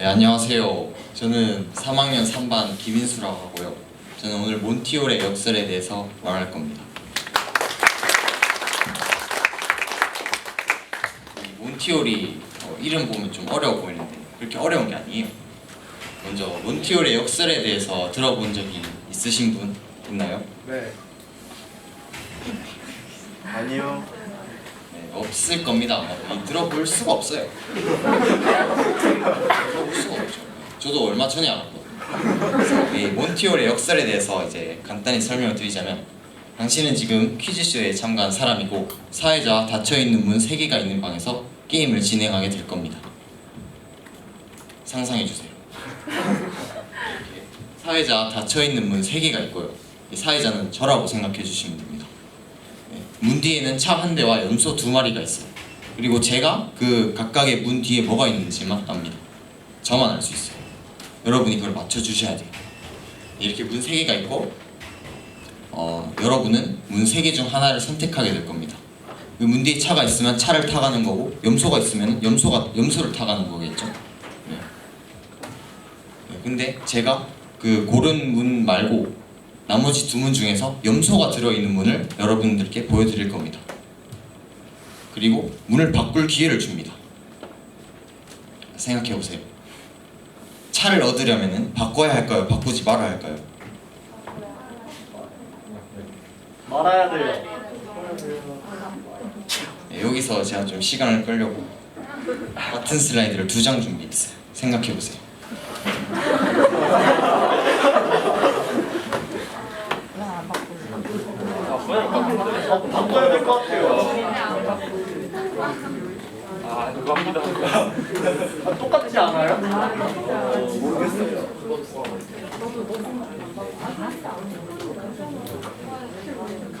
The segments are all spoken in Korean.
네, 안녕하세요. 저는 3학년 3반 김인수라고 하고요. 저는 오늘 몬티올의 역설에 대해서 말할 겁니다. 이 몬티올이 어, 이름 보면 좀 어려워 보이는데 그렇게 어려운 게 아니에요. 먼저 몬티올의 역설에 대해서 들어본 적이 있으신 분 있나요? 네. 아니요. 네, 없을 겁니다. 아마. 이 들어볼 수가 없어요. 저도 얼마 전에 알았거든요. 이 몬티올의 역설에 대해서 이제 간단히 설명을 드리자면 당신은 지금 퀴즈쇼에 참가한 사람이고 사회자와 닫혀있는 문 3개가 있는 방에서 게임을 진행하게 될 겁니다. 상상해주세요. 사회자 닫혀있는 문 3개가 있고요. 이 사회자는 저라고 생각해 주시면 됩니다. 네, 문 뒤에는 차 한 대와 염소 두 마리가 있어요. 그리고 제가 그 각각의 문 뒤에 뭐가 있는지만 압니다. 저만 알 수 있어요. 여러분이 그걸 맞춰 주셔야 돼요. 이렇게 문 세 개가 있고 어, 여러분은 문 세 개 중 하나를 선택하게 될 겁니다. 그문 뒤에 차가 있으면 차를 타가는 거고 염소가 있으면 염소가 염소를 타가는 거겠죠. 네. 네, 근데 제가 그 고른 문 말고 나머지 두 문 중에서 염소가 들어있는 문을 여러분들께 보여드릴 겁니다. 그리고 문을 바꿀 기회를 줍니다. 생각해 보세요. 차를 얻으려면은 바꿔야 할까요? 바꾸지 말아야 할까요? 말아야 돼요. 네, 여기서 제가 좀 시간을 끌려고 같은 슬라이드를 두 장 준비했어요. 생각해 보세요. 바꿔야 될 것 같아요. 아, 누가 합니다. 아, 똑같지 않아요? 모르겠어요.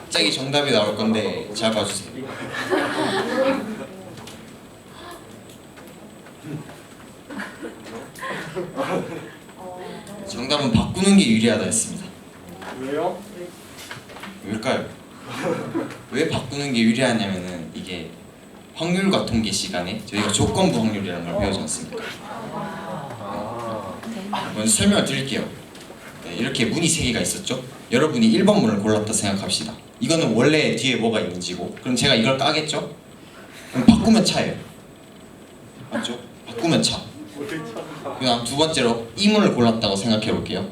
갑자기 정답이 나올 건데 잘 봐주세요. 정답은 바꾸는 게 유리하다 했습니다. 왜요? 왜일까요? 왜 바꾸는 게 유리하냐면은 이게 확률과 통계 시간에 저희가 조건부 확률이라는 걸 배우지 않습니까? 먼저 설명을 드릴게요. 네, 이렇게 문이 세 개가 있었죠? 여러분이 1번 문을 골랐다 생각합시다. 이거는 원래 뒤에 뭐가 있는지고 그럼 제가 이걸 까겠죠? 그럼 바꾸면 차예요. 맞죠? 바꾸면 차. 그다음 두 번째로 이 문을 골랐다고 생각해 볼게요.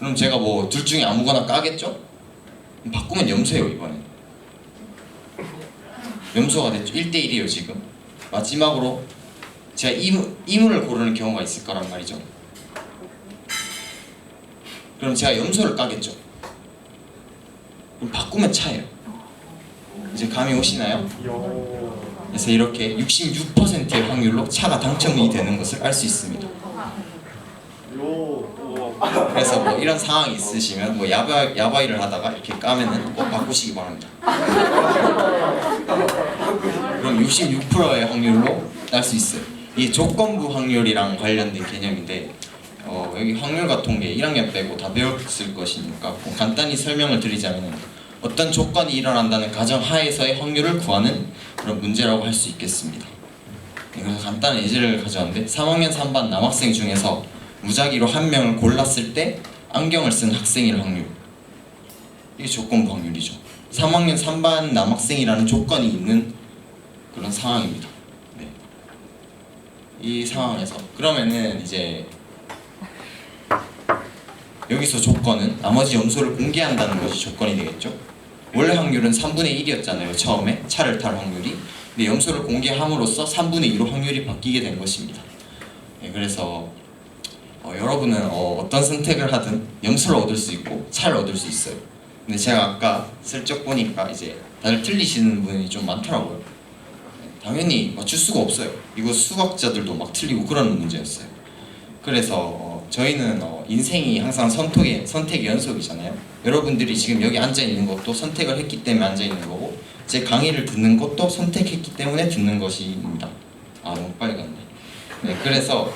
그럼 제가 뭐 둘 중에 아무거나 까겠죠? 바꾸면 염소예요 이번엔. 염소가 됐죠. 1대1이에요 지금. 마지막으로 제가 이, 문- 이 문을 고르는 경우가 있을 거란 말이죠. 그럼 제가 염소를 까겠죠. 그럼 바꾸면 차예요. 이제 감이 오시나요? 요. 그래서 이렇게 66%의 확률로 차가 당첨이 되는 것을 알 수 있습니다. 요. 그래서 뭐 이런 상황이 있으시면 뭐 야바 야바이를 하다가 이렇게 까면은 꼭 바꾸시기 바랍니다. 그럼 66%의 확률로 딸수 있어요. 이 조건부 확률이랑 관련된 개념인데 어, 여기 확률과 통계 1학년 빼고 다 배웠을 것이니까 뭐 간단히 설명을 드리자면 어떤 조건이 일어난다는 가정 하에서의 확률을 구하는 그런 문제라고 할 수 있겠습니다. 네, 그래서 간단한 예제를 가져왔는데 3학년 3반 남학생 중에서 무작위로 한 명을 골랐을 때 안경을 쓴 학생일 확률. 이게 조건부 확률이죠. 3학년 3반 남학생이라는 조건이 있는 그런 상황입니다. 네. 이 상황에서 그러면은 이제 여기서 조건은 나머지 염소를 공개한다는 것이 조건이 되겠죠? 원래 확률은 3분의 1이었잖아요 처음에. 차를 탈 확률이. 근데 염소를 공개함으로써 3분의 2로 확률이 바뀌게 된 것입니다. 네, 그래서 어, 여러분은 어, 떤 선택을 하든 염소를 얻을 수 있고 차를 얻을 수 있어요. 근데 제가 아까 슬쩍 보니까 이제 다들 틀리시는 분이 좀 많더라고요. 네, 당연히 맞출 수가 없어요. 이거 수학자들도 막 틀리고 그런 문제였어요. 그래서 어, 저희는 어, 인생이 항상 선택의 선택의 연속이잖아요. 여러분들이 지금 여기 앉아 있는 것도 선택을 했기 때문에 앉아 있는 거고 제 강의를 듣는 것도 선택했기 때문에 듣는 것입니다. 아 너무 빨리 갔네. 네, 그래서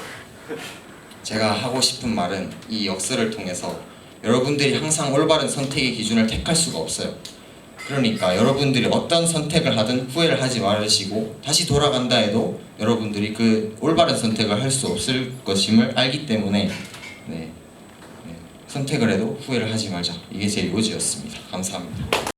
제가 하고 싶은 말은 이 역설을 통해서 여러분들이 항상 올바른 선택의 기준을 택할 수가 없어요. 그러니까 여러분들이 어떤 선택을 하든 후회를 하지 말으시고 다시 돌아간다 해도 여러분들이 그 올바른 선택을 할 수 없을 것임을 알기 때문에 네, 네, 선택을 해도 후회를 하지 말자 이게 제 요지였습니다. 감사합니다.